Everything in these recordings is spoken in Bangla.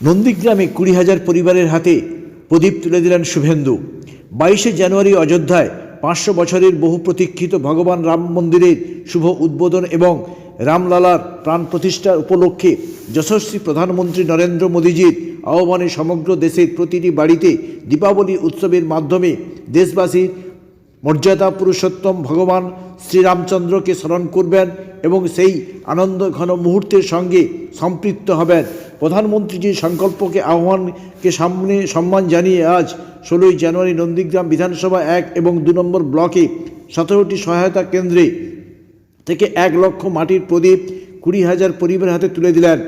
নন্দীগ্রামে কুড়ি হাজার পরিবারের হাতে প্রদীপ তুলে দিলেন শুভেন্দু। বাইশে জানুয়ারি অযোধ্যায় পাঁচশো বছরের বহু প্রতীক্ষিত ভগবান রাম মন্দিরের শুভ উদ্বোধন এবং রামলালার প্রাণ প্রতিষ্ঠার উপলক্ষে যশস্বী প্রধানমন্ত্রী নরেন্দ্র মোদীজির আহ্বানে সমগ্র দেশের প্রতিটি বাড়িতে দীপাবলি উৎসবের মাধ্যমে দেশবাসীর মর্যাদা পুরুষোত্তম ভগবান শ্রীরামচন্দ্রকে স্মরণ করবেন এবং সেই আনন্দ ঘন মুহূর্তের সঙ্গে সম্পৃক্ত হবেন। প্রধানমন্ত্রীজির সংকল্পকে আহ্বানকে সামনে সম্মান জানিয়ে আজ ষোলোই জানুয়ারি নন্দীগ্রাম বিধানসভা এক এবং দু নম্বর ব্লকে সতেরোটি সহায়তা কেন্দ্রে থেকে এক লক্ষ মাটির প্রদীপ কুড়ি হাজার পরিবারের হাতে তুলে দিলেন।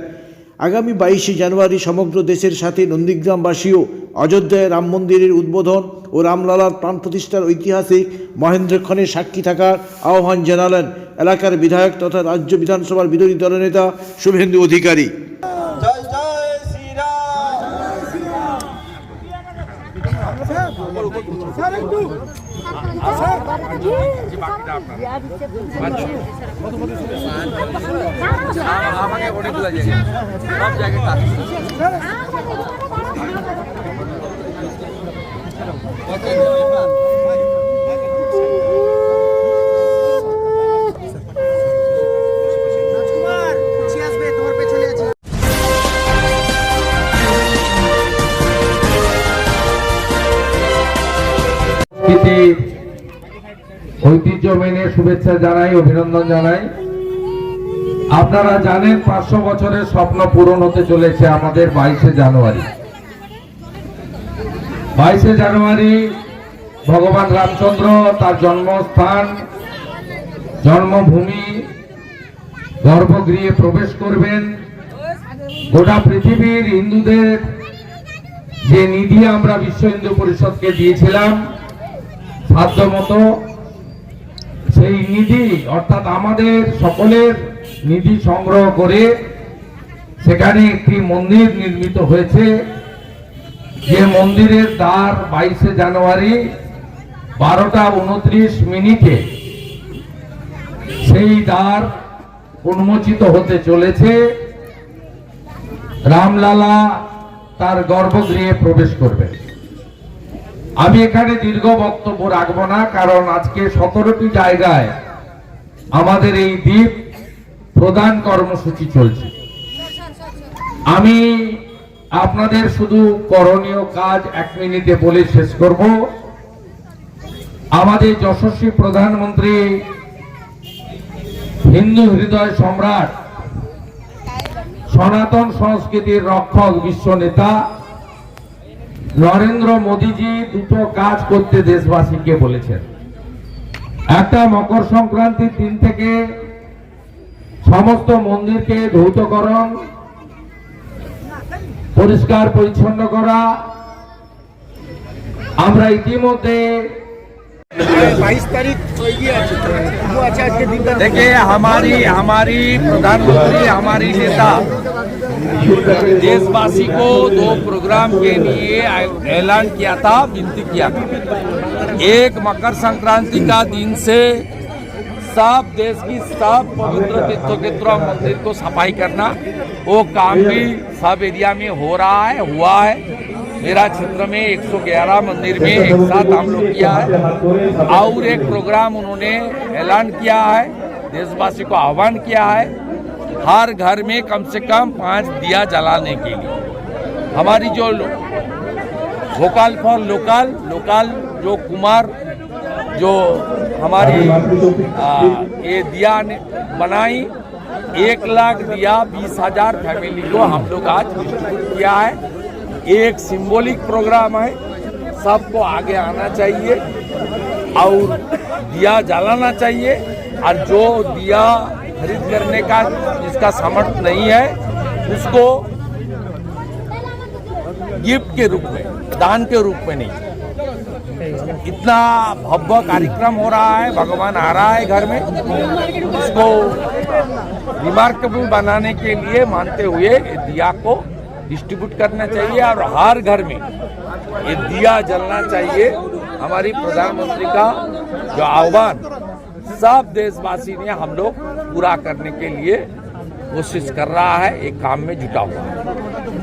আগামী বাইশে জানুয়ারি সমগ্র দেশের সাথে নন্দীগ্রামবাসীও অযোধ্যায় রাম মন্দিরের উদ্বোধন ও রামলালার প্রাণ প্রতিষ্ঠার ঐতিহাসিক মহেন্দ্রক্ষণের সাক্ষী থাকার আহ্বান জানালেন এলাকার বিধায়ক তথা রাজ্য বিধানসভার বিরোধী দলনেতা শুভেন্দু অধিকারী। জয় জয় শ্রীরাম। আমাকে সব জায়গায় ঐতিহ্য মেনে শুভেচ্ছা জানাই অভিনন্দন জানাই। আপনারা জানেন পাঁচশো বছরের স্বপ্ন পূরণ হতে চলেছে আমাদের বাইশে জানুয়ারি। বাইশে জানুয়ারি ভগবান রামচন্দ্র তার জন্মস্থান, জন্মভূমি, গর্ভগৃহে প্রবেশ করবেন। গোটা পৃথিবীর হিন্দুদের যে নিধি আমরা বিশ্ব হিন্দু পরিষদকে দিয়েছিলাম সাধ্য মতো সেই নিধি অর্থাৎ আমাদের সকলের নিধি সংগ্রহ করে সেখানে একটি মন্দির নির্মিত হয়েছে। যে মন্দিরের দ্বার বাইশে জানুয়ারি বারোটা উনত্রিশ মিনিটে সেই দ্বার উন্মোচিত হতে চলেছে। রামলালা তার গর্ভগৃহে প্রবেশ করবেন আমি এখানে দীর্ঘ বক্তব্য রাখব না, কারণ আজকে সতেরোটি জায়গায় আমাদের এই দ্বীপ প্রধান কর্মসূচি চলছে। আমি আপনাদের শুধু করণীয় কাজ এক মিনিটে বলে শেষ করব। আমাদের যশস্বী প্রধানমন্ত্রী হিন্দু হৃদয় সম্রাট, সনাতন সংস্কৃতির রক্ষক বিশ্ব নেতা নরেন্দ্র মোদীজি দুটো কাজ করতে দেশবাসীকে বলেছেন। একটা মকর সংক্রান্তির দিন থেকে সমস্ত মন্দিরকে ধৌতকরণ পরিষ্কার পরিচ্ছন্ন করা আমরা ইতিমধ্যে বাইশ তারিখ এগিয়ে আছে পুজো আছে আজকে দিনটা देखिए हमारी हमारी प्रधानमंत्री हमारी नेता देशवासी को दो प्रोग्राम के लिए ऐलान किया था विनती किया था एक मकर संक्रांति का दिन से सब देश की सब पवित्र तीर्थ मंदिर को सफ़ाई करना, वो काम भी सब एरिया में हो रहा है, हुआ है। मेरा क्षेत्र में 111 मंदिर में एक साथ हम लोग किया है। और एक प्रोग्राम उन्होंने ऐलान किया है, देशवासी को आह्वान किया है, हर घर में कम से कम पाँच दिया जलाने के लिए। हमारी जो वोकल फॉर लोकल लोकल जो कुमार जो हमारी आ, ये दिया बनाई एक लाख दिया बीस हज़ार फैमिली को हम लोग आज किया है। एक सिंबॉलिक प्रोग्राम है सबको आगे आना चाहिए और दिया जलाना चाहिए। और जो दिया खरीद करने का जिसका समर्थ नहीं है उसको गिफ्ट के रूप में दान के रूप में नहीं। इतना भव्य कार्यक्रम हो रहा है, भगवान आ रहा है घर में। इसको रिमार्केबल बनाने के लिए मानते हुए दिया को डिस्ट्रीब्यूट करना चाहिए और हर घर में ये दिया जलना चाहिए। हमारी प्रधानमंत्री का जो आह्वान, सब देशवासी ने हम लोग पूरा करने के लिए कोशिश कर रहा है, एक काम में जुटा हुआ है।